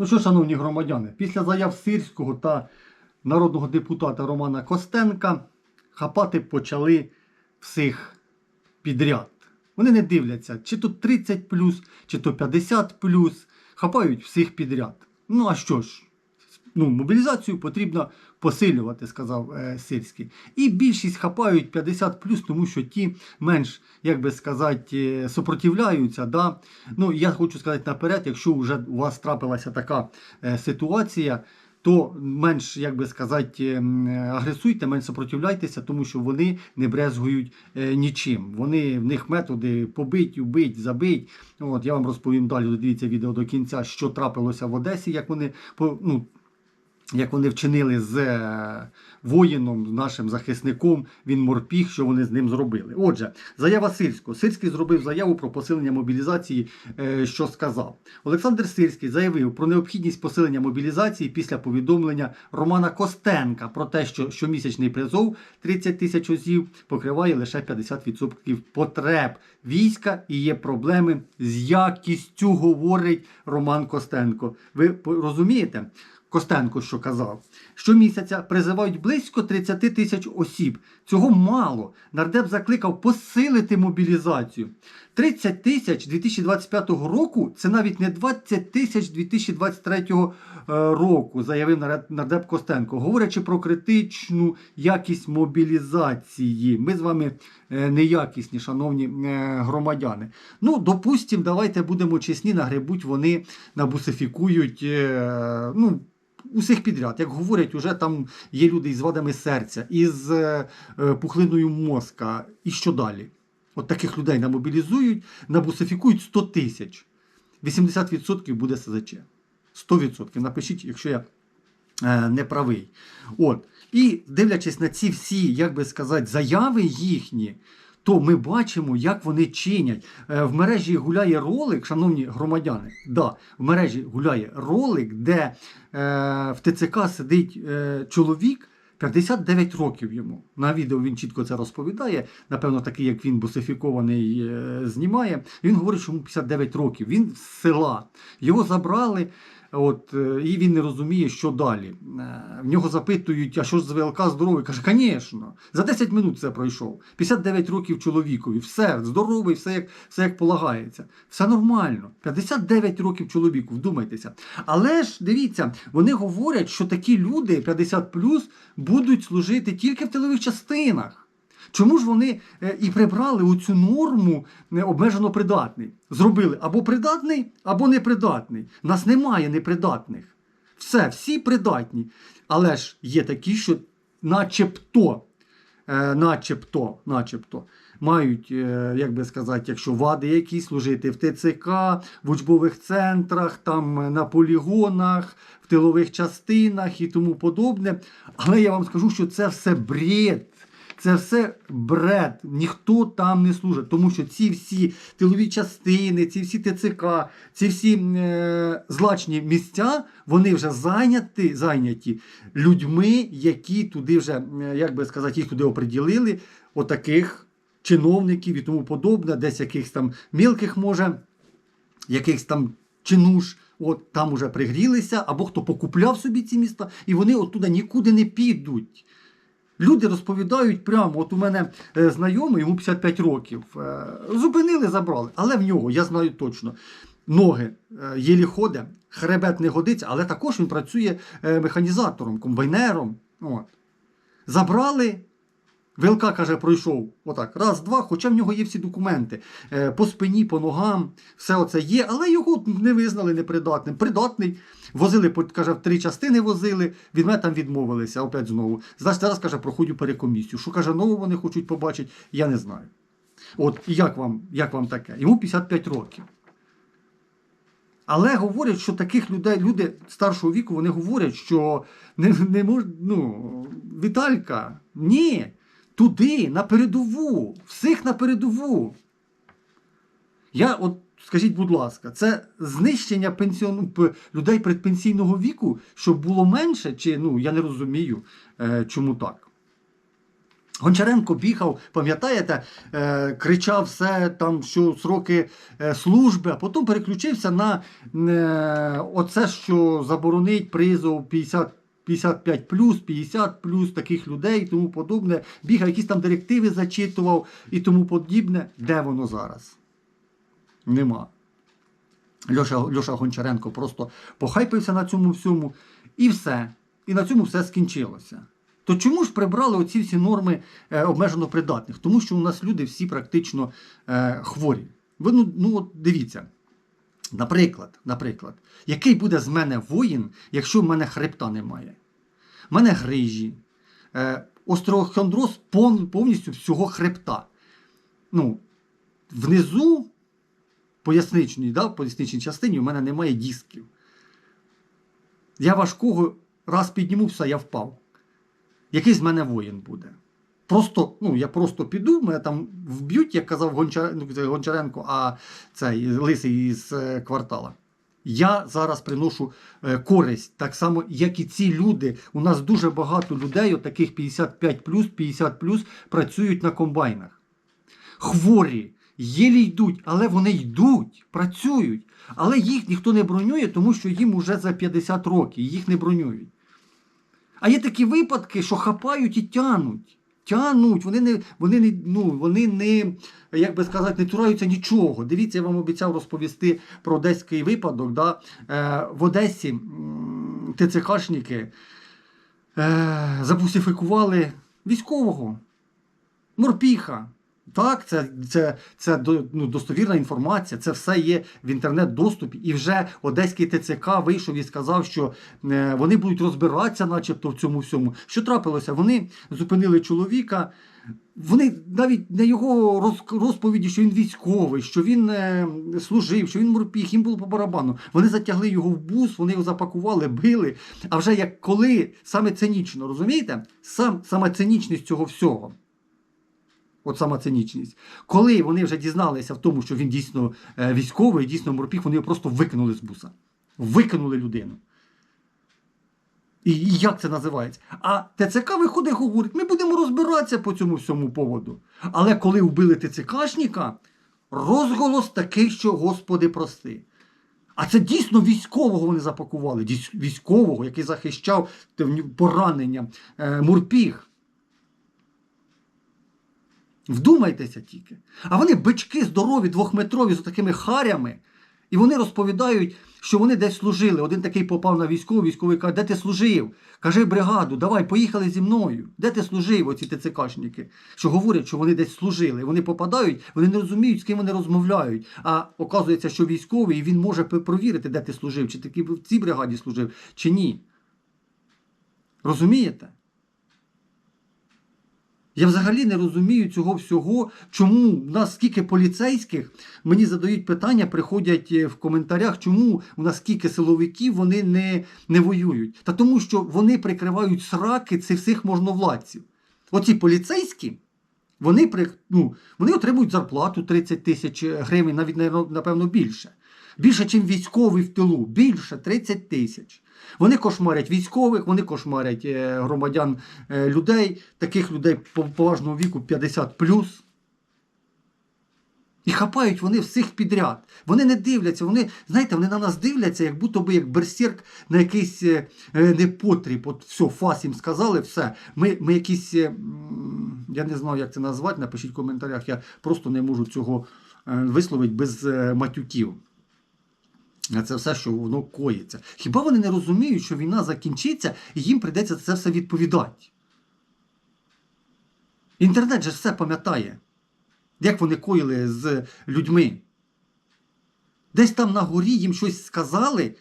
Ну що, шановні громадяни, після заяв Сирського та народного депутата Романа Костенка хапати почали всіх підряд. Вони не дивляться, чи то 30 чи то 50 хапають всіх підряд. Ну а що ж? Ну, мобілізацію потрібно посилювати, сказав е, Сирський. І більшість хапають 50 тому що ті менш, як би сказати, е, супротивляються. Да? Ну, я хочу сказати наперед, якщо вже у вас трапилася така е, ситуація, то менш, як би сказати, агресуйте, менш супротивляйтеся, тому що вони не брезгують е, нічим. Вони в них методи побить, убить, забить. От я вам розповім далі. Дивіться відео до кінця, що трапилося в Одесі, як вони ну, як вони вчинили з е, воїном, нашим захисником, він морпіг, що вони з ним зробили. Отже, заява Сирського. Сирський зробив заяву про посилення мобілізації, е, що сказав. Олександр Сирський заявив про необхідність посилення мобілізації після повідомлення Романа Костенка про те, що щомісячний призов 30 тисяч осіб покриває лише 50% потреб війська і є проблеми з якістю, говорить Роман Костенко. Ви розумієте? Костенко, що казав, щомісяця призивають близько 30 тисяч осіб. Цього мало. Нардеп закликав посилити мобілізацію. 30 тисяч 2025 року це навіть не 20 тисяч 2023 е, року, заявив нардеп Костенко, говорячи про критичну якість мобілізації. Ми з вами е, неякісні, шановні е, громадяни. Ну, допустимо, давайте будемо чесні, нагребуть вони набусифікують. ну, Усіх підряд, як говорять, уже там є люди із вадами серця, із е, е, пухлиною мозка. І що далі? От таких людей намобілізують, набусифікують 100 тисяч. 80% буде СЗЧ. 100%. Напишіть, якщо я е, не правий. От. І дивлячись на ці всі, як би сказати, заяви їхні, то ми бачимо, як вони чинять. Е, В мережі гуляє ролик, шановні громадяни, да, в мережі гуляє ролик, де е, в ТЦК сидить е, чоловік. 59 років йому. На відео він чітко це розповідає. Напевно, такий, як він бусифікований, е, знімає. Він говорить, що йому 59 років. Він з села. Його забрали. От, е, і він не розуміє, що далі. Е, В нього запитують, а що ж з ВЛК здоровий? Каже, звісно, за 10 минут це пройшов. 59 років чоловікові, все здоровий, все як, все як полагається. Все нормально. 59 років чоловіку, вдумайтеся. Але ж дивіться, вони говорять, що такі люди 50 будуть служити тільки в тилових частинах. Чому ж вони е, і прибрали оцю норму е, обмежено придатний? Зробили або придатний, або непридатний. Нас немає непридатних. Все, всі придатні. Але ж є такі, що начебто, е, начебто, начебто мають, як би сказати, якщо вади якісь служити в ТЦК, в учбових центрах, там на полігонах, в тилових частинах і тому подобне. Але я вам скажу, що це все бред. Це все бред, ніхто там не служить, тому що ці всі тилові частини, ці всі ТЦК, ці всі е, злачні місця, вони вже зайняті, зайняті людьми, які туди вже, е, як би сказати, їх туди оприділили, отаких чиновників і тому подобне, десь якихось там мілких може, якихось там чинуш. От там уже пригрілися, або хто покупляв собі ці міста, і вони оттуда нікуди не підуть. Люди розповідають прямо, от у мене е, знайомий, йому 55 років. Е, зупинили, забрали. Але в нього, я знаю точно, ноги е, єлі ходить, хребет не годиться, але також він працює механізатором, комбайнером. От. Забрали. ВЛК, каже, пройшов отак, раз, два, хоча в нього є всі документи. По спині, по ногам, все оце є, але його не визнали непридатним. Придатний. Возили, каже, три частини возили, від мене там відмовилися, опять знову. Значить, зараз, каже, проходжу перекомісію. Що каже, нового вони хочуть побачити, я не знаю. От як вам, як вам таке? Йому 55 років. Але говорять, що таких людей, люди старшого віку, вони говорять, що не, не мож, ну, Віталька, ні, туди, на передову, всіх на передову. Я от скажіть, будь ласка, це знищення пенсіону, п- людей предпенсійного віку, щоб було менше, чи ну я не розумію, е, чому так. Гончаренко бігав, пам'ятаєте, е, кричав все там, що сроки е, служби, а потім переключився на е, оце, що заборонить призов 50, 55 50 таких людей і тому подобне. Бігав, якісь там директиви зачитував і тому подібне. Де воно зараз? Нема. Льоша, Льоша Гончаренко просто похайпився на цьому всьому і все. І на цьому все скінчилося. То чому ж прибрали оці всі норми е, обмежено придатних? Тому що у нас люди всі практично е, хворі. Ви ну, ну от дивіться. Наприклад, наприклад, який буде з мене воїн, якщо в мене хребта немає? У мене грижі, е, остеохондроз повністю всього хребта. Ну, внизу, поясничній, да, поясничній частині, у мене немає дисків. Я важкого раз підніму, все, я впав. Який з мене воїн буде? Просто, ну, я просто піду, мене там вб'ють, як казав ну, Гончаренко, а цей лисий із е, квартала. Я зараз приношу е, користь, так само, як і ці люди. У нас дуже багато людей, таких 55 50 працюють на комбайнах. Хворі, єлі йдуть, але вони йдуть, працюють. Але їх ніхто не бронює, тому що їм уже за 50 років, їх не бронюють. А є такі випадки, що хапають і тянуть. Тянуть, вони не, вони не, ну, вони не, як би сказати, не тураються нічого. Дивіться, я вам обіцяв розповісти про одеський випадок. Да? Е, в Одесі ТЦКшники е, забусифікували військового, морпіха. Так, це, це, це ну, достовірна інформація, це все є в інтернет-доступі. І вже Одеський ТЦК вийшов і сказав, що е, вони будуть розбиратися, начебто, в цьому всьому. Що трапилося? Вони зупинили чоловіка. Вони навіть на його роз- розповіді, що він військовий, що він е, служив, що він морпіг, їм було по барабану. Вони затягли його в бус, вони його запакували, били. А вже як коли саме цинічно, розумієте? Сам, саме цинічність цього всього. От сама цинічність. Коли вони вже дізналися в тому, що він дійсно е, військовий, дійсно морпіг, вони його просто викинули з буса. Викинули людину. І, як це називається? А ТЦК виходить і говорить, ми будемо розбиратися по цьому всьому поводу. Але коли вбили ТЦКшника, розголос такий, що Господи прости. А це дійсно військового вони запакували, військового, який захищав поранення, е, морпіг. Вдумайтеся тільки. А вони бички здорові, двохметрові з такими харями. І вони розповідають, що вони десь служили. Один такий попав на військовий, військовий каже, де ти служив? Кажи бригаду, давай, поїхали зі мною. Де ти служив, оці ТЦКшники? Що говорять, що вони десь служили. Вони попадають, вони не розуміють, з ким вони розмовляють. А оказується, що військовий, і він може провірити, де ти служив, чи ти в цій бригаді служив, чи ні. Розумієте? Я взагалі не розумію цього всього, чому в нас скільки поліцейських мені задають питання, приходять е, в коментарях, чому у нас скільки силовиків вони не, не воюють. Та тому, що вони прикривають сраки цих всіх можновладців. Оці поліцейські, вони, при, ну, вони отримують зарплату 30 тисяч гривень, навіть напевно більше. Більше, ніж військовий в тилу, більше 30 тисяч. Вони кошмарять військових, вони кошмарять е, громадян е, людей, таких людей поважного віку 50 І хапають вони всіх підряд. Вони не дивляться, вони, знаєте, вони на нас дивляться, як будто би як берсерк на якийсь е, е, непотріб. От все, фас їм сказали, все. Ми, ми якісь, е, я не знаю, як це назвати, напишіть в коментарях, я просто не можу цього е, висловити без е, матюків. Це все, що воно коїться. Хіба вони не розуміють, що війна закінчиться і їм прийдеться це все відповідати? Інтернет же все пам'ятає, як вони коїли з людьми. Десь там на горі їм щось сказали,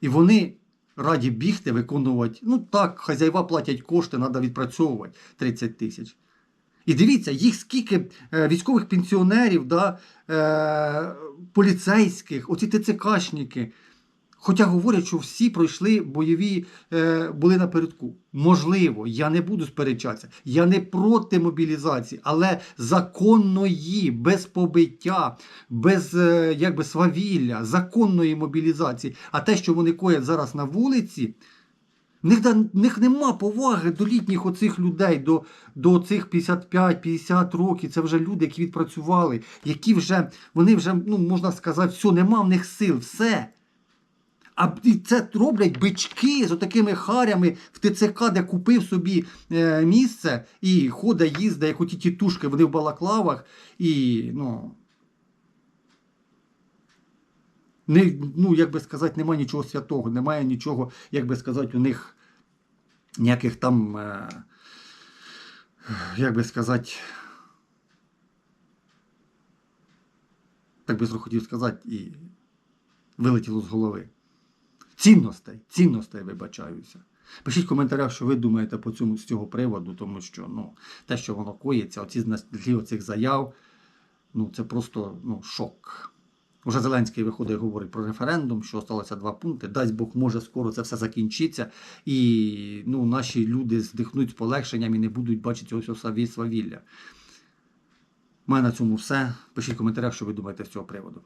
і вони раді бігти, виконувати. Ну так, хазяїва платять кошти, треба відпрацьовувати 30 тисяч. І дивіться, їх скільки е, військових пенсіонерів, да, е, поліцейських, оці ТЦКшники. Хоча говорять, що всі пройшли бойові, е, були напередку. Можливо, я не буду сперечатися. Я не проти мобілізації, але законної, без побиття, без якби свавілля, законної мобілізації. А те, що вони коять зараз на вулиці, В них, них нема поваги до літніх оцих людей, до, до цих 55-50 років. Це вже люди, які відпрацювали, які вже, вони вже, ну, можна сказати, все, нема в них сил, все. А це роблять бички з отакими харями в ТЦК, де купив собі е, місце і ходить, їздить, як оті тітушки, вони в балаклавах, і, ну. Не, ну, як би сказати, немає нічого святого, немає нічого, як би сказати, у них ніяких там, е, як би сказати, так би хотів сказати, і вилетіло з голови. Цінностей, цінностей вибачаюся. Пишіть в коментарях, що ви думаєте по цьому з цього приводу, тому що ну, те, що воно коїться, оці оцих заяв, ну це просто ну, шок. Уже Зеленський виходить і говорить про референдум, що сталося два пункти. Дасть Бог, може, скоро це все закінчиться, і ну, наші люди здихнуть з полегшенням і не будуть бачити ось осаві свавілля. У мене на цьому все. Пишіть в коментарях, що ви думаєте з цього приводу.